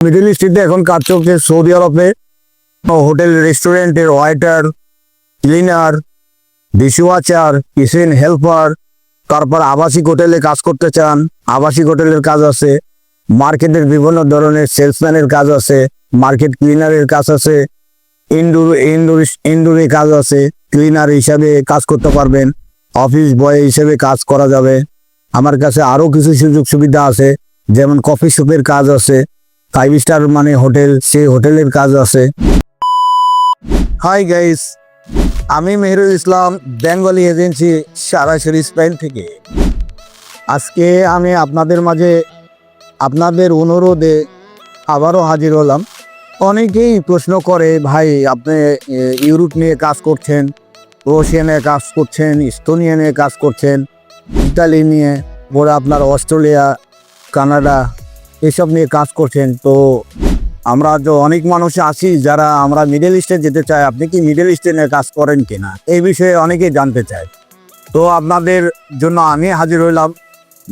Middle ইস্টে এখন কাজ চলছে সৌদি আরবে হোটেল রেস্টুরেন্টের waiter cleaner dishwasher kitchen helper তারপর আবাসিক হোটেলে কাজ করতে চান, আবাসিক হোটেলের কাজ আছে মার্কেটের বিভিন্ন ধরনের সেলসম্যানের কাজ আছে মার্কেট ক্লিনারের কাজ আছে ইনডোর ইনডোর ইনডোরে কাজ আছে ক্লিনার হিসাবে কাজ করতে পারবেন অফিস বয় হিসেবে কাজ করা যাবে। আমার কাছে আরও কিছু সুযোগ সুবিধা আছে, যেমন কফি শপের কাজ আছে ফাইভ স্টার মানে হোটেল, সেই হোটেলের কাজ আছে। হাই গাইস আমি মেহরুল ইসলাম, বেঙ্গলি এজেন্সি সরাসরি স্পেন থেকে। আজকে আমি আপনাদের মাঝে আপনাদের অনুরোধে আবারও হাজির হলাম। অনেকেই প্রশ্ন করে, ভাই, আপনি ইউরোপ নিয়ে কাজ করছেন রোশিয়ানে কাজ করছেন, ইস্তোনিয়া নিয়ে কাজ করছেন, ইতালি নিয়ে ওরা আপনার অস্ট্রেলিয়া, কানাডা এসব নিয়ে কাজ করছেন। তো আমরা তো অনেক মানুষ আছি যারা আমরা মিডল ইস্টে যেতে চাই, আপনি কি মিডল ইস্টে নিয়ে কাজ করেন কিনা? এই বিষয়ে অনেকেই জানতে চায়। তো আপনাদের জন্য আমি হাজির হইলাম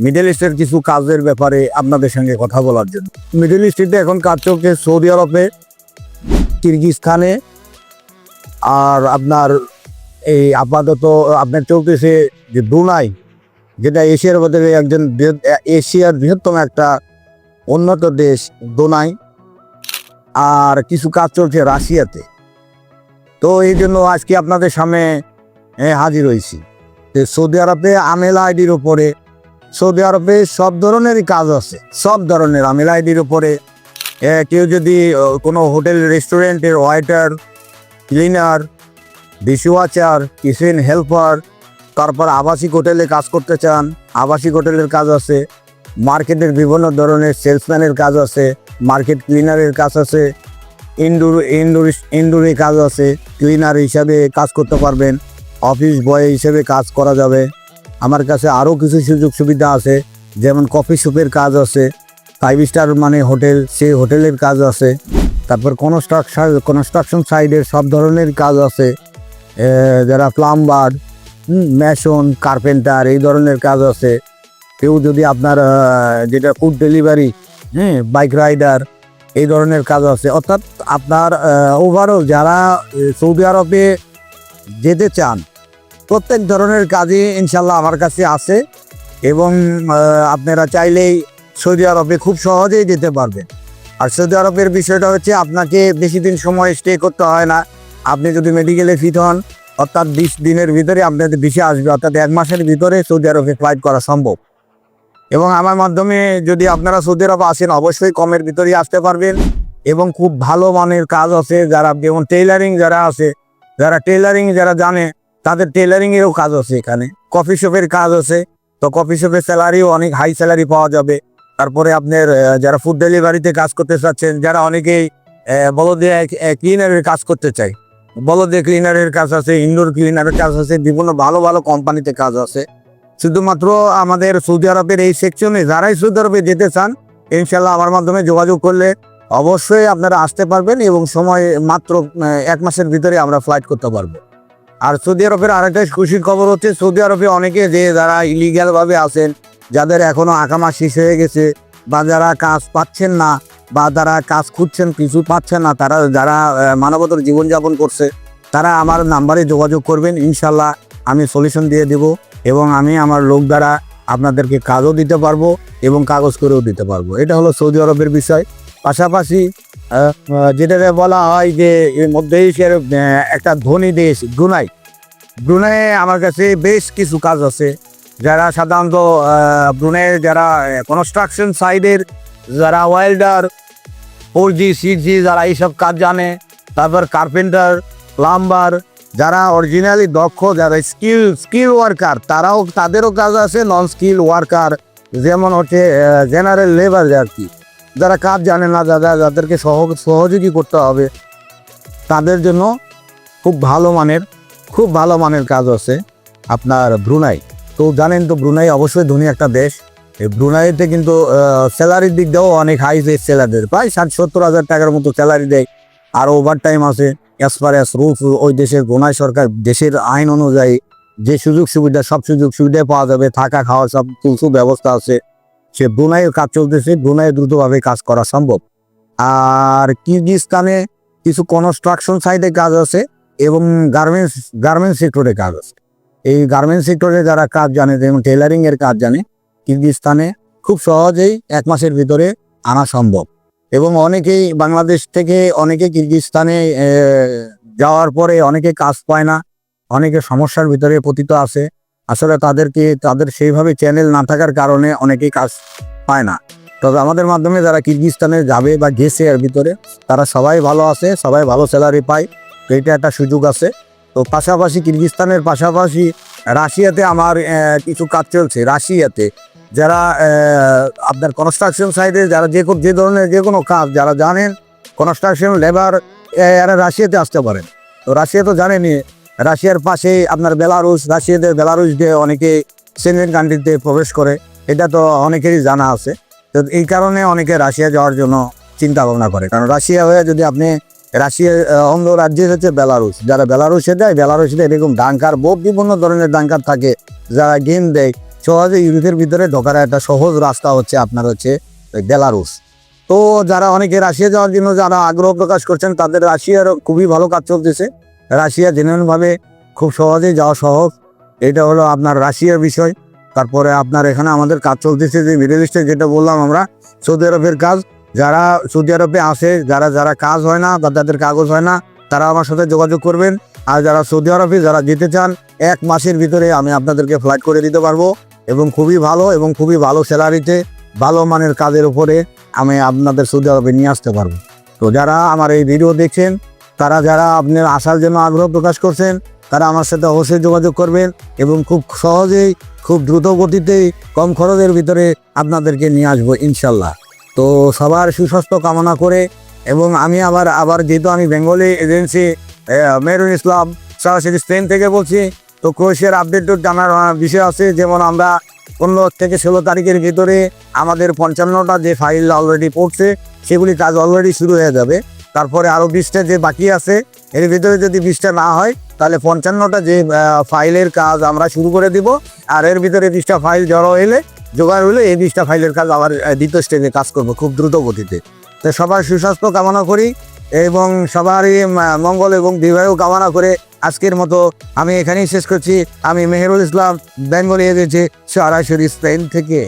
মিডল ইস্টের কিছু কাজের ব্যাপারে আপনাদের সঙ্গে কথা বলার জন্য। মিডল ইস্টে এখন কাজ চলছে সৌদি আরবে কিরগিজস্তানে আর আপনার এই আপাতত আপনার চলতেছে যে ব্রুনাই যেটা এশিয়ার মধ্যে একজন এশিয়ার বৃহত্তম একটা উন্নত দেশ দোনাই, আর কিছু কাজ চলছে রাশিয়াতে। তো এই জন্য আজকে আপনাদের সামনে হাজির হয়েছি। সৌদি আরবে আমেলা আইডির উপরে, সৌদি আরবে সব ধরনেরই কাজ আছে। সব ধরনের আমেলা আইডির উপরে কেউ যদি কোনো হোটেল, রেস্টুরেন্টের waiter, cleaner dishwasher kitchen helper, তারপর আবাসিক হোটেলে কাজ করতে চান, আবাসিক হোটেলের কাজ আছে। মার্কেটের বিভিন্ন ধরনের সেলসম্যানের কাজ আছে মার্কেট ক্লিনারের কাজ আছে ইনডোর ইনডোর ইনডোরে কাজ আছে ক্লিনার হিসাবে কাজ করতে পারবেন অফিস বয় হিসেবে কাজ করা যাবে। আমার কাছে আরও কিছু সুযোগ সুবিধা আছে, যেমন কফি শপের কাজ আছে ফাইভ স্টার মানে হোটেল সেই হোটেলের কাজ আছে, তারপর কনস্ট্রাকশন কনস্ট্রাকশন সাইডের সব ধরনের কাজ আছে যারা প্লাম্বার মেশন কার্পেন্টার এই ধরনের কাজ আছে। কেউ যদি আপনার যেটা ফুড ডেলিভারি হ্যাঁ বাইক রাইডার এই ধরনের কাজ আছে, অর্থাৎ আপনার ওভারঅল যারা সৌদি আরবে যেতে চান, প্রত্যেক ধরনের কাজই ইনশাল্লাহ আমার কাছে আছে এবং আপনারা চাইলেই সৌদি আরবে খুব সহজেই যেতে পারবেন। আর সৌদি আরবের বিষয়টা হচ্ছে আপনাকে বেশি দিন সময় স্টে করতে হয় না। আপনি যদি মেডিকেলে ফিট হন, অর্থাৎ বিশ দিনের ভিতরে আপনাদের দেশে আসবে, অর্থাৎ এক মাসের ভিতরে সৌদি আরবে ফ্লাইট করা সম্ভব। এবং আমার মাধ্যমে যদি আপনারা সৌদি আরব আসেন, অবশ্যই কমের ভিতরেই আসতে পারবেন। এবং খুব ভালো মানের কাজ আছে যারা, যেমন টেইলারিং যারা আছে, যারা টেইলারিং যারা জানে, তাদের টেইলারিং এরও কাজ আছে এখানে। কফি শপের কাজ আছে, তো কফি শপের স্যালারিও অনেক হাই স্যালারি পাওয়া যাবে। তারপরে আপনার যারা ফুড ডেলিভারিতে কাজ করতে চাচ্ছেন, যারা অনেকেই বলদে ক্লিনারের কাজ করতে চায়। বলদে ক্লিনারের কাজ আছে ইনডোর ক্লিনারের কাজ আছে, বিভিন্ন ভালো ভালো কোম্পানিতে কাজ আছে। শুধুমাত্র আমাদের সৌদি আরবের এই সেকশনে যারাই সৌদি আরবে যেতে চান ইনশাল্লাহ আমার মাধ্যমে যোগাযোগ করলে অবশ্যই আপনারা আসতে পারবেন এবং সময় মাত্র এক মাসের ভিতরে আমরা ফ্লাইট করতে পারব। আর সৌদি আরবের আরেকটা খুশির খবর হচ্ছে, সৌদি আরবে অনেকে যে যারা ইলিগ্যাল ভাবে আছেন, যাদের এখনও আকামা শেষ হয়ে গেছে বা যারা কাজ পাচ্ছেন না বা যারা কাজ খুঁজছেন, কিছু পাচ্ছেন না, তারা যারা মানবতর জীবনযাপন করছে, তারা আমার নাম্বারে যোগাযোগ করবেন। ইনশাল্লাহ আমি সলিউশন দিয়ে দেব। এবং আমি আমার লোক দ্বারা আপনাদেরকে কাজও দিতে পারব এবং কাগজ করেও দিতে পারব। এটা হলো সৌদি আরবের বিষয়। পাশাপাশি আহ, বলা হয় যে মধ্যে এশিয়ার একটা ধনী দেশ ব্রুনাই। ব্রুনাইয়ে আমার কাছে বেশ কিছু কাজ আছে। যারা সাধারণত ব্রুনাইয়ের যারা কনস্ট্রাকশন সাইডের যারা welder four G six G যারা এইসব কাজ জানে তারপর কার্পেন্টার প্লাম্বার যারা অরিজিনালি দক্ষ, যারা স্কিল স্কিল ওয়ার্কার তারাও, তাদেরও কাজ আছে নন স্কিল ওয়ার্কার যেমন হচ্ছে জেনারেল লেবার আর কি। যারা কাজ জানে না, যারা, যাদেরকে সহ, সহযোগী করতে হবে, তাদের জন্য খুব ভালো মানের, খুব ভালো মানের কাজ আছে আপনার ব্রুনাই। তো জানেন তো, ব্রুনাই অবশ্যই ধনী একটা দেশ। এই ব্রুনাইতে কিন্তু স্যালারির দিক দিয়েও অনেক হাই স্যালারি দেয় প্রায় ষাট সত্তর হাজার টাকার মতো স্যালারি দেয়। আর ওভার টাইম আছে। অ্যাজ পার অ্যাজ রুলস ওই দেশের ব্রুনাই সরকার, দেশের আইন অনুযায়ী যে সুযোগ সুবিধা, সব সুযোগ সুবিধা পাওয়া যাবে, থাকা, খাওয়া, সব কিছু ব্যবস্থা আছে, সে ব্রুনাইয়ের কাজ চলতেছে ব্রুনাইয়ে দ্রুতভাবে কাজ করা সম্ভব। আর কিরগিজস্তানে কিছু কনস্ট্রাকশন সাইডে কাজ আছে এবং গার্মেন্টস গার্মেন্টস সেক্টরে কাজ আছে। এই গার্মেন্টস সেক্টরে যারা কাজ জানে, যেমন টেলারিংয়ের কাজ জানে কিরগিজস্তানে খুব সহজেই এক মাসের ভিতরে আনা সম্ভব। এবং অনেকেই বাংলাদেশ থেকে অনেকে কিরগিজস্তানে যাওয়ার পরে অনেকে কাজ পায় না, অনেকে সমস্যার ভিতরে পতিত আছে। আসলে তাদেরকে, তাদের সেইভাবে চ্যানেল না থাকার কারণে অনেকেই কাজ পায় না। তবে আমাদের মাধ্যমে যারা কিরগিজস্তানে যাবে বা গেছে এর ভিতরে, তারা সবাই ভালো আছে, সবাই ভালো স্যালারি পায়। তো এটা একটা সুযোগ আছে। তো পাশাপাশি কিরগিজস্তানের পাশাপাশি রাশিয়াতে আমার কিছু কাজ চলছে। রাশিয়াতে যারা আপনার কনস্ট্রাকশন সাইডে যারা যে যে ধরনের যে কোনো কাজ যারা জানেন কনস্ট্রাকশন লেবার এরা রাশিয়াতে আসতে পারেন। তো রাশিয়া তো জানেনই, রাশিয়ার পাশে আপনার বেলারুস রাশিয়াতে বেলারুস দিয়ে অনেকে সেনজেন কান্ট্রিতে প্রবেশ করে, এটা তো অনেকেরই জানা আছে। তো এই কারণে অনেকে রাশিয়া যাওয়ার জন্য চিন্তা ভাবনা করে। কারণ রাশিয়া হয়ে যদি আপনি, রাশিয়া অন্য রাজ্যে হচ্ছে বেলারুস যারা বেলারুসে দেয় বেলারুসে এরকম ডাঙ্কার বহু বিভিন্ন ধরনের ডাঙ্কার থাকে, যারা গেম দেয় সহজে ইউরোপের ভিতরে ঢোকার একটা সহজ রাস্তা হচ্ছে আপনার হচ্ছে বেলারুস তো যারা অনেকে রাশিয়া যাওয়ার জন্য যারা আগ্রহ প্রকাশ করছেন, তাদের রাশিয়ার খুবই ভালো কাজ চলতেছে। রাশিয়া জেনুইনভাবে খুব সহজেই যাওয়া সহজ। এটা হলো আপনার রাশিয়ার বিষয়। তারপরে আপনার এখানে আমাদের কাজ চলতেছে যে মিডল ইস্টে যেটা বললাম আমরা, সৌদি আরবের কাজ। যারা সৌদি আরবে আসে, যারা যারা কাজ হয় না বা যাদের কাগজ হয় না, তারা আমার সাথে যোগাযোগ করবেন। আর যারা সৌদি আরবে যারা যেতে চান, এক মাসের ভিতরে আমি আপনাদেরকে ফ্লাইট করে দিতে পারব। এবং খুবই ভালো এবং খুবই ভালো স্যালারিতে ভালো মানের কাজের উপরে আমি আপনাদের সৌদি আরবে নিয়ে আসতে পারব। তো যারা আমার এই ভিডিও দেখছেন, তারা যারা আপনার আসার জন্য আগ্রহ প্রকাশ করছেন, তারা আমার সাথে অবশ্যই যোগাযোগ করবেন এবং খুব সহজেই, খুব দ্রুত গতিতেই কম খরচের ভিতরে আপনাদেরকে নিয়ে আসব ইনশাল্লাহ তো সবার সুস্বাস্থ্য কামনা করে এবং আমি আবার আবার যেহেতু আমি বেঙ্গলি এজেন্সি মেহরুল ইসলাম সরাসরি স্পেন থেকে বলছি তো ক্রোয়েশিয়ার আপডেট জানার বিষয় আছে, যেমন আমরা পনেরো থেকে ষোলো তারিখের ভিতরে আমাদের পঞ্চান্নটা যে ফাইল অলরেডি পড়ছে, সেগুলি কাজ অলরেডি শুরু হয়ে যাবে। তারপরে আরও বিশটা যে বাকি আছে, এর ভিতরে যদি বিশটা না হয়, তাহলে পঞ্চান্নটা যে ফাইলের কাজ আমরা শুরু করে দিব। আর এর ভিতরে বিশটা ফাইল জড়ো এলে জোগাড় হলে এই বিশটা ফাইলের কাজ আবার দ্বিতীয় স্টেজে কাজ করব খুব দ্রুত গতিতে। তো সবার সুস্বাস্থ্য কামনা করি। এবং সবারই মঙ্গল এবং বিবাহ কামনা করে আজকের মতো আমি এখানেই শেষ করছি। আমি মেহরুল ইসলাম, বেঙ্গলি এসেছি সরাসরি স্পেন থেকে।